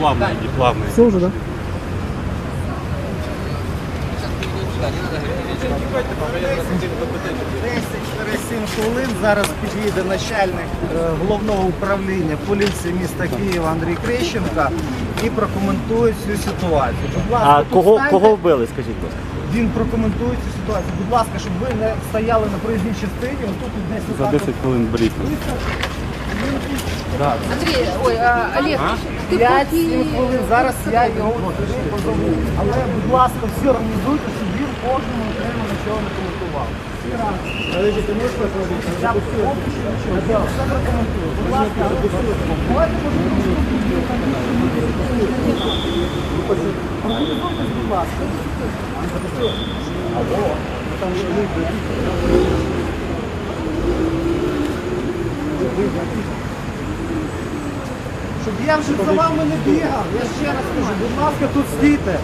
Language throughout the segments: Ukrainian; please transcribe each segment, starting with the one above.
плавно, не плавно. Все? Десять 7 хвилин зараз підійде начальник е, головного управління поліції міста Києва Андрій Крещенко і прокоментує цю ситуацію. Будь ласка, А кого, кого вбили, скажіть, будь ласка? він прокоментує цю ситуацію. Будь ласка, щоб ви не стояли на проїзній частині, отут от десь За отак 10 хвилин брифінг. Андрій, ой, а, Олег, ти 5-7 поки... хвилин. Зараз я його позову. Але, будь ласка, всі організуйте, щоб він кожному окремо нічого не коментував. Разом. ти можеш Я поки що нічого. Я все прокоментую. Будь ласка, давайте Організуйтесь, будь ласка. Алло. Там же люди. Щоб я вже за вами не бігав. Я ще раз кажу, будь ласка, тут стійте.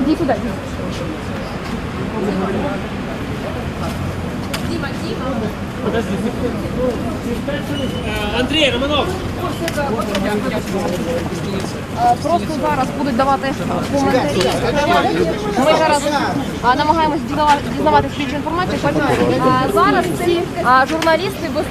Иди сюда, Дима. Дима, Дима. Андрій Романов! Просто зараз будуть давати коментарі. Ми зараз намагаємося дізнавати, дізнавати слідчу інформацію. Зараз ці журналісти без,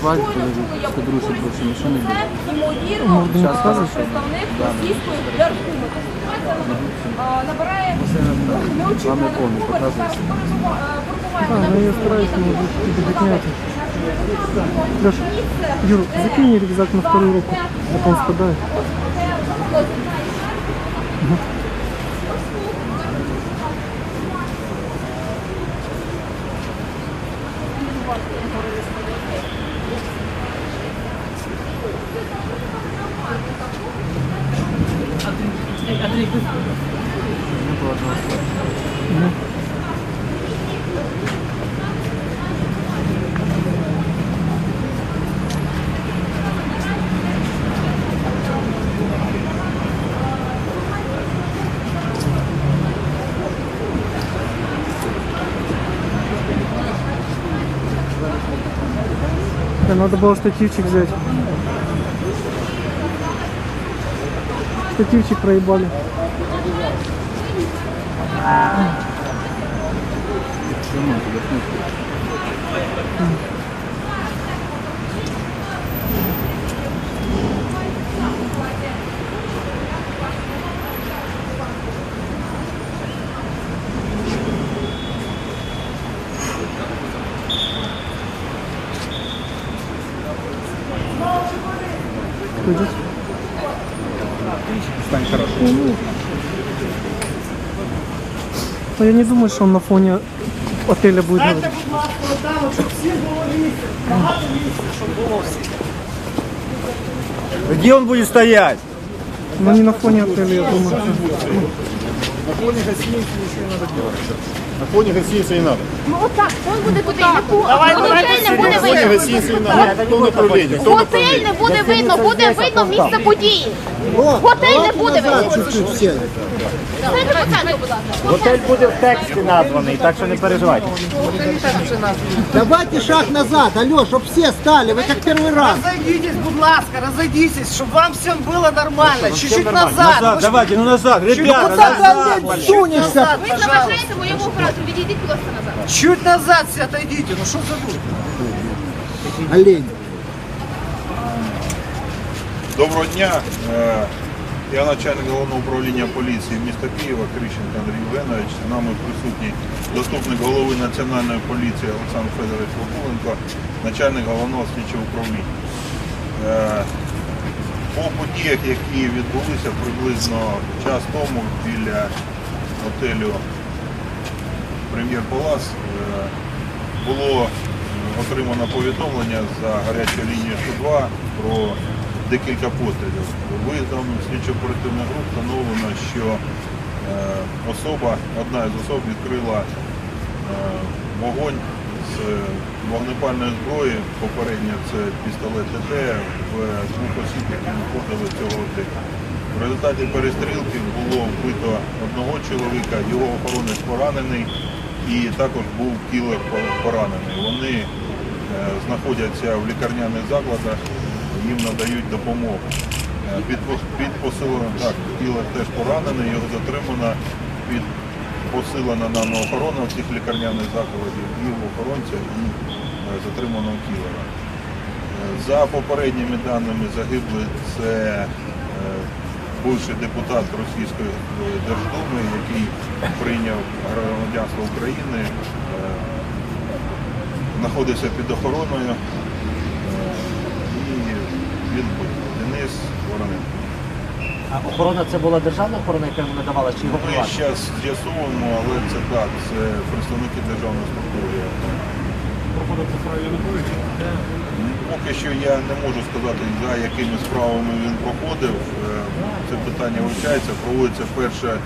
хваль, скадрую, щоб більше машини було. Ймовірно, представник російської держуми. Набирає неочікуваних виборів, переживає. Леш, Юр, закинь рюкзак на вторую руку, а он спадает. Thank you. 阿三，哎，阿三，嗯。Да, надо было штативчик взять. Штативчик проебали. Кто Но я не думаю, что он на фоне отеля будет. Дайте, будь ласка, отам, щоб всім було місце. Багато місця, щоб було всім. Где он будет стоять? Но не на фоне отеля, я думаю. На фоне гостиницы ничего не надо делать. На фоне гостиницы не надо. Ну отак, он буде туди, не по Давай, готель давай, не буде На фоне видно. гостиницы не надо. Кто направление? Кто Готель направление? не буде видно, буде видно місце події. Готель не буде видно. Дайте по центру, будь ласка. Готель буде в тексті названий, так що не переживайте. Давайте шаг назад, алло, чтоб все стали, вы как первый раз. Розойдітесь, будь ласка, розойдітесь, щоб вам всім було нормально. Чуть-чуть назад. Назад, давайте, ну назад, ребята, Куда ты назад. опять сунешься? Ви заважаєте моєму оператору, відійдіть, будь ласка, назад. Чуть назад все отойдите, ну що за дур? Олень. Доброго дня. Е, Я начальник головного управління поліції міста Києва Крищенко Андрій Євгенович. З нами присутній заступник голови Національної поліції Олександр Федорович Вакуленко, начальник головного слідчого управління. Е, По подіях, які відбулися приблизно час тому біля готелю Прем'єр Палас, е, було е, отримано повідомлення за гарячою лінією 102 про декілька пострілів. Виїздом слідчо-оперативних груп встановлено, що е, особа, одна із особ відкрила вогонь з вогнепальної зброї. Попередньо це пістолет ТТ в двох осіб, які виходили цього готелю. В результаті перестрілки було вбито одного чоловіка, його охоронець поранений і також був кілер поранений. Вони е, знаходяться в лікарняних закладах, їм надають допомогу. Е, Під, під посиленням, так, кілер теж поранений, його затримано під посилена нами охорона цих лікарняних закладів і в охоронця, і е, затриманого кілера. За попередніми даними загиблий це бувший депутат Російської е, Держдуми, який прийняв громадянство України, е, знаходився під охороною е, і він був Денис Вороненко. А охорона це була державна охорона, яка йому надавала, чи його Ми приватна? зараз з'ясовуємо, але це так, це представники державної структури. Поки що я не можу сказати, за якими справами він проходив. Е, Це питання вивчається, проводиться перша е,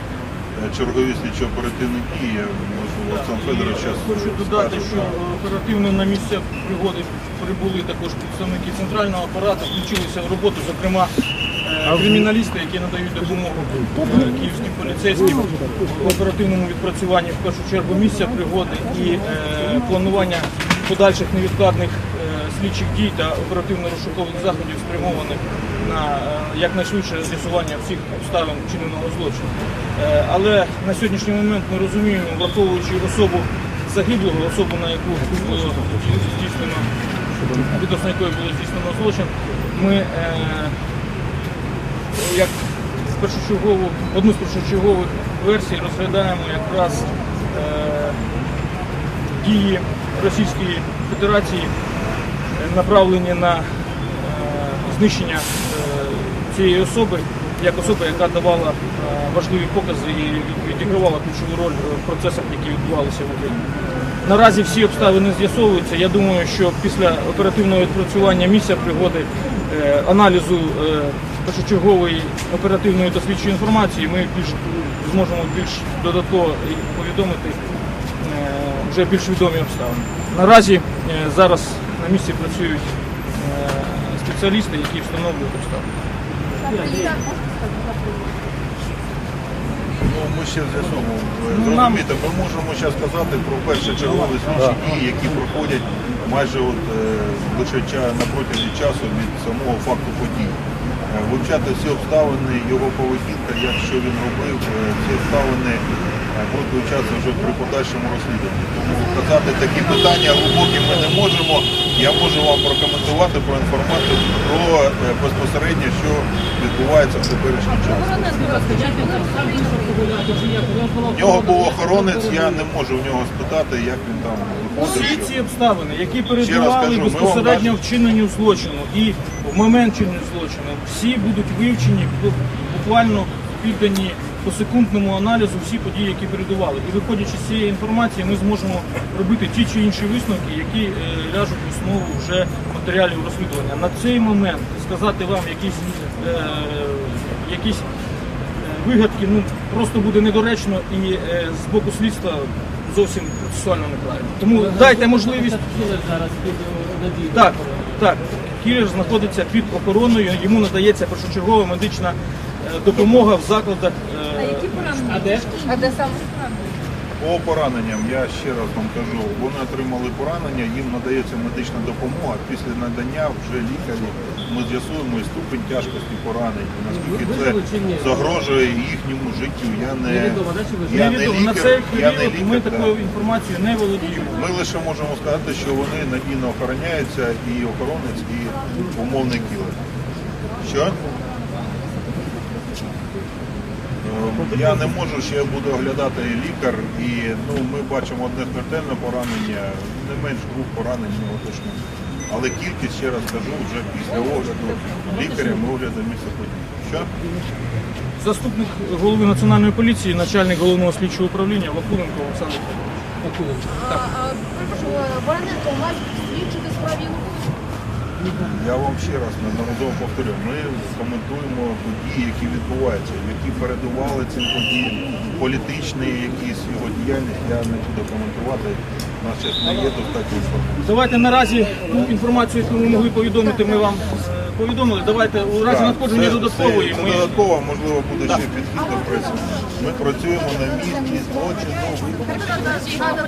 чергові слідчо-оперативні дії. Можливо, Олександр Федорович зараз Хочу додати, що оперативно на місце пригоди прибули також представники центрального апарату, включилися в роботу, зокрема е, криміналісти, які надають допомогу київським поліцейським в оперативному відпрацюванні в першу чергу місця пригоди і планування подальших невідкладних слідчих дій та оперативно-розшукових заходів спрямованих на е, якнайшвидше з'ясування всіх обставин вчиненого злочину. Е, Але на сьогоднішній момент ми розуміємо, враховуючи особу загиблого, особу, на яку було здійснено, відносно якої було здійснено злочин, ми е, як першочергову, одну з першочергових версій розглядаємо якраз е, дії Російської Федерації е, направлені на е, знищення е, цієї особи як особи, яка давала е, важливі покази і відігравала ключову роль в процесах, які відбувалися в Україні. Наразі всі обставини з'ясовуються. Я думаю, що після оперативного відпрацювання місця пригоди, аналізу першочергової оперативної та слідчої інформації, ми більш зможемо більш додатково повідомити вже більш відомі обставини. Наразі зараз на місці працюють е, спеціалісти, які встановлюють обставини. Ну, ми ще Ну, Зрозумієте, ми можемо зараз сказати про першочергові слідчі дії, які проходять майже от, е, лише на протязі часу від самого факту подій. Е, Вивчати всі обставини, його поведінка, як що він робив, е, ці обставини е, будуть вивчатися вже при подальшому розслідуванні. Тому казати такі питання глибокі ми не можемо. Я можу вам прокоментувати про інформацію про е, безпосередньо, що відбувається в теперішній час. В нього був охоронець, я не можу в нього спитати, як він там Всі ці обставини, які передували безпосередньо вчиненню злочину і момент вчинення злочину, всі будуть вивчені, буквально піддані по секундному аналізу всі події, які передували. І виходячи з цієї інформації, ми зможемо робити ті чи інші висновки, які е, ляжуть в основу вже матеріалів розслідування. На цей момент сказати вам якісь, е, якісь е, вигадки ну, просто буде недоречно і е, з боку слідства зовсім процесуально неправильно. Тому дайте можливість. Так, так. Кілер знаходиться під охороною, йому надається першочергова медична е, допомога в закладах. е, А де саме? По пораненням, я ще раз вам кажу, вони отримали поранення, їм надається медична допомога. Після надання вже лікарі ми з'ясуємо і ступень тяжкості поранень. Наскільки це загрожує їхньому життю. Я не, я не. На лікар, цей я не період ми такою інформацією не володіємо. Ми лише можемо сказати, що вони надійно охороняються і охоронець, і умовний кілер. Що? Е, Я не можу, ще буду оглядати лікар, і ну, ми бачимо одне смертельне поранення, не менш двох поранень ми точно. Але кількість, ще раз кажу, вже після огляду лікаря ми огляду місця події. Що? Заступник голови національної поліції, начальник головного слідчого управління Вакуленко Олександр. Вакуленко. А, а, Прошу, Вороненко, мають слідчити справі Я вам ще раз неодноразово повторю, ми коментуємо події, які відбуваються, які передували цим подіям, політичні якісь його діяльність, я не буду коментувати. У нас зараз не є достатньо інформації. Давайте наразі ту інформацію, яку ми могли повідомити, ми вам е, повідомили. Давайте у разі Так, надходження це- додаткової Це, це ми додатково, можливо, буде ще підхід до преси. Ми працюємо на місці злочину.